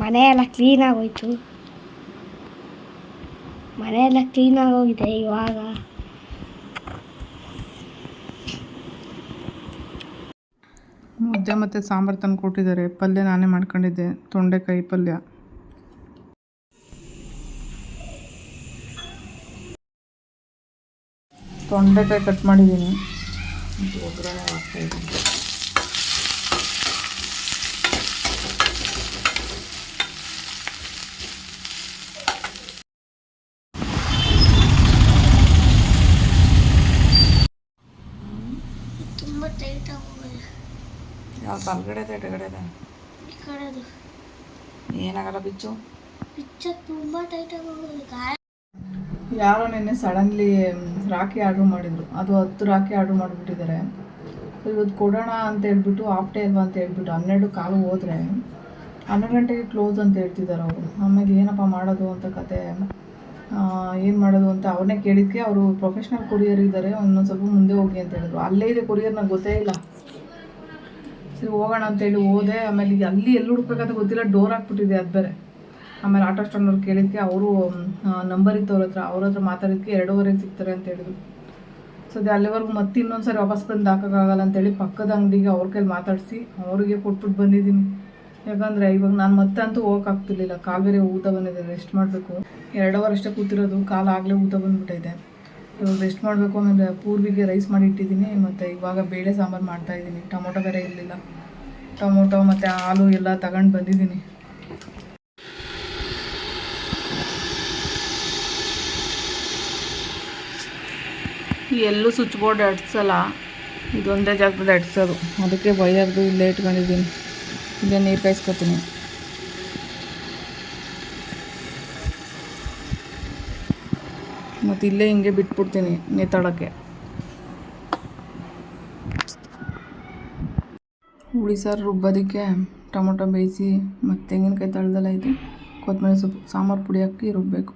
ಮನೆ ಮನೆಯೆಲ್ಲ ಮನೆ ಎಲ್ಲ ಕ್ಲೀನಾಗಿ ಹೋಗಿದೆ ಇವಾಗ. ಮುದ್ದೆ ಮತ್ತು ಸಾಂಬಾರು ತಂದು ಕೊಟ್ಟಿದ್ದಾರೆ. ಪಲ್ಯ ನಾನೇ ಮಾಡ್ಕೊಂಡಿದ್ದೆ. ತೊಂಡೆಕಾಯಿ ಪಲ್ಯ. ತೊಂಡೆಕಾಯಿ ಕಟ್ ಮಾಡಿದ್ದೀನಿ. ಒಗ್ಗರಣೆ ಯಾವ ಬಲ್ಗಡೆ ಇದೆ ಎಡಗಡೆ ಇದೆ ಈ ಕಡೆದು ಏನಾಗಲ್ಲ ಬಿಚ್ಚು. ಪಿಕ್ಚರ್ ತುಂಬ ಟೈಟಾಗಿ ಹೋಗಿದೆ. ಗಾಯ ಯಾರೋ ನಿನ್ನೆ ಸಡನ್ಲಿ ರಾಖಿ ಆರ್ಡ್ರ್ ಮಾಡಿದರು. ಅದು ಹತ್ತು ರಾಖಿ ಆರ್ಡ್ರ್ ಮಾಡಿಬಿಟ್ಟಿದ್ದಾರೆ. ಇವತ್ತು ಕೊಡೋಣ ಅಂತ ಹೇಳ್ಬಿಟ್ಟು ಹಾಫ್ ಡೇ ಅಲ್ವಾ ಅಂತ ಹೇಳ್ಬಿಟ್ಟು ಹನ್ನೆರಡು ಕಾಲು ಹೋದ್ರೆ ಹನ್ನೆರಡು ಗಂಟೆಗೆ ಕ್ಲೋಸ್ ಅಂತ ಹೇಳ್ತಿದ್ದಾರೆ ಅವರು. ಆಮೇಲೆ ಏನಪ್ಪ ಮಾಡೋದು ಅಂತ ಕತೆ. ಏನು ಮಾಡೋದು ಅಂತ ಅವ್ರನ್ನೇ ಕೇಳಿದ್ಕೆ ಅವರು ಪ್ರೊಫೆಷ್ನಲ್ ಕೊರಿಯರ್ ಇದ್ದಾರೆ ಒಂದೊಂದು ಸ್ವಲ್ಪ ಮುಂದೆ ಹೋಗಿ ಅಂತ ಹೇಳಿದ್ರು. ಅಲ್ಲೇ ಇದೆ ಕೊರಿಯರ್ ನಂಗೆ ಗೊತ್ತೇ ಇಲ್ಲ. ಸರಿ, ಹೋಗೋಣ ಅಂತೇಳಿ ಹೋದೆ. ಆಮೇಲೆ ಈಗ ಅಲ್ಲಿ ಎಲ್ಲಿ ಹುಡುಕ್ಬೇಕಂತ ಗೊತ್ತಿಲ್ಲ ಡೋರ್ ಹಾಕ್ಬಿಟ್ಟಿದೆ ಅದು ಬೇರೆ. ಆಮೇಲೆ ಆಟೋ ಸ್ಟ್ಯಾಂಡವ್ರು ಕೇಳಿದ್ಕೆ ಅವರು ನಂಬರ್ ಇತ್ತು ಅವ್ರ ಹತ್ರ. ಅವ್ರ ಹತ್ರ ಮಾತಾಡಿದ್ಕೆ ಎರಡೂವರೆಗೆ ಸಿಗ್ತಾರೆ ಅಂತ ಹೇಳಿದ್ರು. ಸೊ ಅದೇ ಅಲ್ಲಿವರೆಗೂ ಮತ್ತೆ ಇನ್ನೊಂದು ಸರಿ ವಾಪಸ್ ಬಂದು ಹಾಕೋಕ್ಕಾಗಲ್ಲ ಅಂತೇಳಿ ಪಕ್ಕದ ಅಂಗಡಿಗೆ ಅವ್ರ ಕೈಲಿ ಮಾತಾಡಿಸಿ, ಅವ್ರಿಗೆ ಕೊಟ್ಬಿಟ್ಟು ಬಂದಿದ್ದೀನಿ. ಯಾಕಂದರೆ ಇವಾಗ ನಾನು ಮತ್ತೆ ಅಂತೂ ಹೋಗೋಕ್ಕಾಗ್ತಿರ್ಲಿಲ್ಲ ಕಾಲು ಬೇರೆ ಊತ ಬಂದಿದೆ ರೆಸ್ಟ್ ಮಾಡಬೇಕು. ಎರಡು ಅವರ್ ಅಷ್ಟೇ ಕೂತಿರೋದು, ಕಾಲು ಆಗಲೇ ಊತ ಬಂದ್ಬಿಟ್ಟಿದೆ ಇವಾಗ ರೆಸ್ಟ್ ಮಾಡಬೇಕು ಆಮೇಲೆ ಪೂರ್ವಿಗೆ ರೈಸ್ ಮಾಡಿ ಇಟ್ಟಿದ್ದೀನಿ, ಮತ್ತು ಇವಾಗ ಬೇಳೆ ಸಾಂಬಾರು ಮಾಡ್ತಾ ಇದ್ದೀನಿ. ಟೊಮೊಟೊ ಬೇರೆ ಇರಲಿಲ್ಲ. ಟೊಮೊಟೊ ಮತ್ತು ಹಾಲು ಎಲ್ಲ ತಗೊಂಡು ಬಂದಿದ್ದೀನಿ. ಎಲ್ಲೂ ಸ್ವಿಚ್ ಬೋರ್ಡ್ ಅಡ್ಸಲ್ಲ ಇದೊಂದೇ ಜಾಗದಲ್ಲಿ ಅಡ್ಸೋದು ಅದಕ್ಕೆ ವಯರ್ದು ಇಲ್ಲೇ ಇಟ್ಕೊಂಡಿದ್ದೀನಿ. ಇಲ್ಲೇ ನೀರು ಕಾಯಿಸ್ಕೊತೀನಿ. ಮತ್ತು ಇಲ್ಲೇ ಹಿಂಗೆ ಬಿಟ್ಬಿಡ್ತೀನಿ ನೇತಾಡೋಕ್ಕೆ. ಹುಳಿ ಸಾರು ರುಬ್ಬೋದಕ್ಕೆ ಟೊಮೊಟೊ ಬೇಯಿಸಿ ಮತ್ತು ತೆಂಗಿನಕಾಯಿ ತಳ್ದೆಲ್ಲ ಇದೆ ಕೊತ್ತಂಬರಿ ಸೊಪ್ಪು, ಸಾಂಬಾರು ಪುಡಿ ಹಾಕಿ ರುಬ್ಬಬೇಕು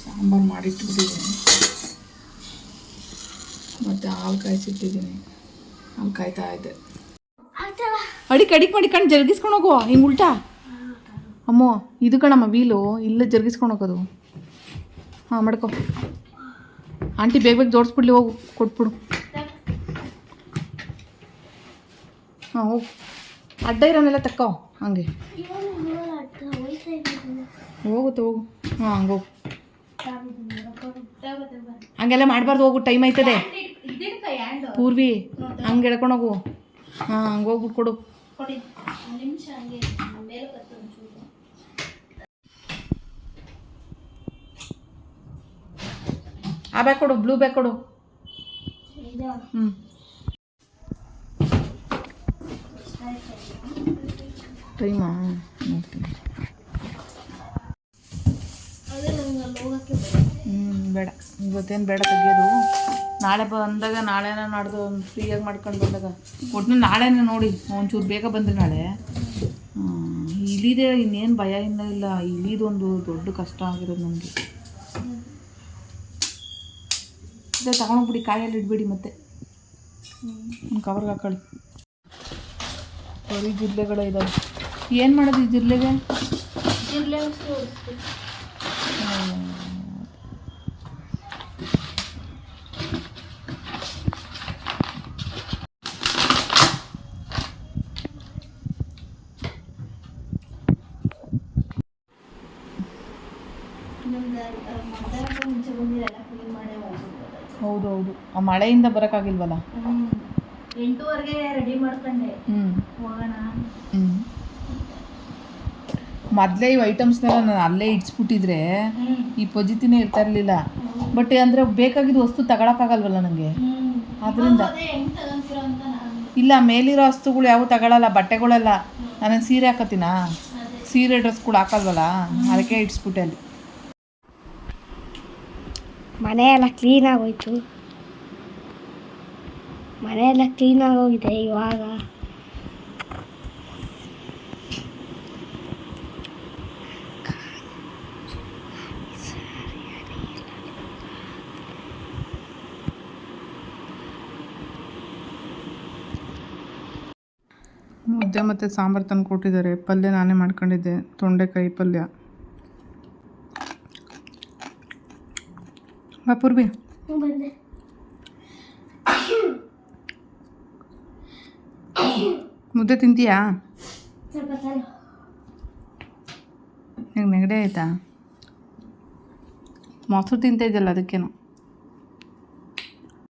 ಸಾಂಬಾರು ಮಾಡಿಟ್ಬಿಟ್ಟಿದ್ದೀನಿ. ಮತ್ತು ಹಾಲು ಕಾಯಿಸಿಟ್ಟಿದ್ದೀನಿ. ಹಾಲು ಕಾಯ್ತಾ ಇದೆ. ಅಡಿಕ್ ಅಡಿಕ್ ಮಾಡಿ ಕಣ್ ಜರುಗಿಸ್ಕೊಂಡು ಹೋಗುವ, ಹಿಂಗೆ ಉಲ್ಟಾ? ಅಮ್ಮೋ, ಇದು ಕಣಮ್ಮ, ವೀಲು. ಇಲ್ಲೇ ಜರುಗಿಸ್ಕೊಂಡು ಹೋಗೋದು. ಹಾಂ, ಮಾಡ್ಕೊ. ಆಂಟಿ, ಬೇಗ ಬೇಗ ಜೋಡಿಸ್ಬಿಡ್ಲಿ ಹೋಗು. ಕೊಟ್ಬಿಡು. ಹಾಂ, ಹೋಗು. ಅಡ್ಡ ಇರೋನೆಲ್ಲ ತಕ್ಕೋ, ಹಂಗೆ. ಹೋಗುತ್ತೆ, ಹೋಗು. ಹಾಂ, ಹಂಗೆ ಹೋಗು. ಹಂಗೆಲ್ಲ ಮಾಡಬಾರ್ದು, ಹೋಗು. ಟೈಮ್ ಆಯ್ತದೆ. ಪೂರ್ವಿ, ಹಂಗೆ ಹೋಗು. ಹಾಂ, ಹಂಗೆ ಹೋಗ್ಬಿಟ್ಟು ಕೊಡು. ಆ ಬ್ಯಾಗ್ ಕೊಡು ಬ್ಲೂ ಬ್ಯಾಗ್ ಕೊಡು. ಹ್ಞೂ ಟೈಮಾ? ನೋಡ್ತೀನಿ ಹ್ಞೂ ಬೇಡ. ಇವತ್ತೇನು ಬೇಡ ತೆಗಿಯೋದು? ನಾಳೆ ಬಂದಾಗ ನಾಳೆನ ನಾಡ್ದು ಫ್ರೀಯಾಗಿ ಮಾಡ್ಕೊಂಡು ಬಂದಾಗ. ಒಟ್ಟು ನಾಳೆನೇ ನೋಡಿ ಒಂಚೂರು ಬೇಗ ಬಂದರೆ ನಾಳೆ. ಇಲ್ಲಿದೆ ಇಲಿದೆ ಇನ್ನೇನು ಭಯ ಇಲ್ಲ ಇಲ್ಲ. ಇಲಿದೊಂದು ದೊಡ್ಡ ಕಷ್ಟ ಆಗಿರೋದು ನಮಗೆ. ಅದೇ ತಗೊಂಡೋಗ್ಬಿಡಿ ಕಾಯಲ್ಲಿ ಇಡ್ಬಿಡಿ ಮತ್ತೆ. ಒಂದು ಕವರ್ಗೆ ಹಾಕೊಳ್ಳಿ. ಬರೀ ಜಿರ್ಲೆಗಳೇ ಇದ್ದಾವೆ ಏನು ಮಾಡೋದು ಈ ಜಿರ್ಲೆಗೆ ಹೌದು ಹೌದು ಆ ಮಳೆಯಿಂದ ಬರೋಕ್ಕಾಗಿಲ್ವಲ್ಲ? ಎಂಟೂವರೆಗೆ ರೆಡಿ ಮಾಡ್ಕೊಂಡೆ. ಹೋಗೋಣ. ಮೊದಲೇ ಇವು ಐಟಮ್ಸ್ನೆಲ್ಲ ನಾನು ಅಲ್ಲೇ ಇಡ್ಸ್ಬಿಟ್ಟಿದ್ರೆ ಈ ಪಜಿತಿನೇ ಇರ್ತಾ ಇರಲಿಲ್ಲ. ಬಟ್ ಅಂದರೆ ಬೇಕಾಗಿದ್ದು ವಸ್ತು ತಗೊಳಕ್ಕಾಗಲ್ವಲ್ಲ ನನಗೆ ಅದರಿಂದ ಇಲ್ಲ ಮೇಲಿರೋ ವಸ್ತುಗಳು ಯಾವ ತಗೊಳಲ್ಲ ಬಟ್ಟೆಗಳೆಲ್ಲ. ನಾನು ಸೀರೆ ಹಾಕತ್ತಿನ? ಸೀರೆ ಡ್ರೆಸ್ಗಳು ಹಾಕಲ್ವಲ್ಲ? ಅದಕ್ಕೆ ಇಡ್ಸ್ಬಿಟ್ಟೆ ಅಲ್ಲಿ. ಮನೆ ಎಲ್ಲ ಕ್ಲೀನ್ ಆಗೋಯ್ತು. ಮನೆ ಎಲ್ಲ ಕ್ಲೀನ್ ಆಗೋಗಿದೆ ಇವಾಗ. ಮುದ್ದೆ ಮತ್ತು ಸಾಂಬಾರು ತಂದು ಕೊಟ್ಟಿದ್ದಾರೆ ಪಲ್ಯ ನಾನೇ ಮಾಡ್ಕೊಂಡಿದ್ದೆ. ತೊಂಡೆಕಾಯಿ ಪಲ್ಯ. ಬಾ ಪೂರ್ವಿ. ಬಂದೆ. ಮುದ್ದೆ ತಿಂತೀಯಾ? ನಿಂಗೆ ನೆಗಡಿ ಆಯ್ತಾ? ಮೊಸರು ತಿಂತಾ ಅದಕ್ಕೇನು?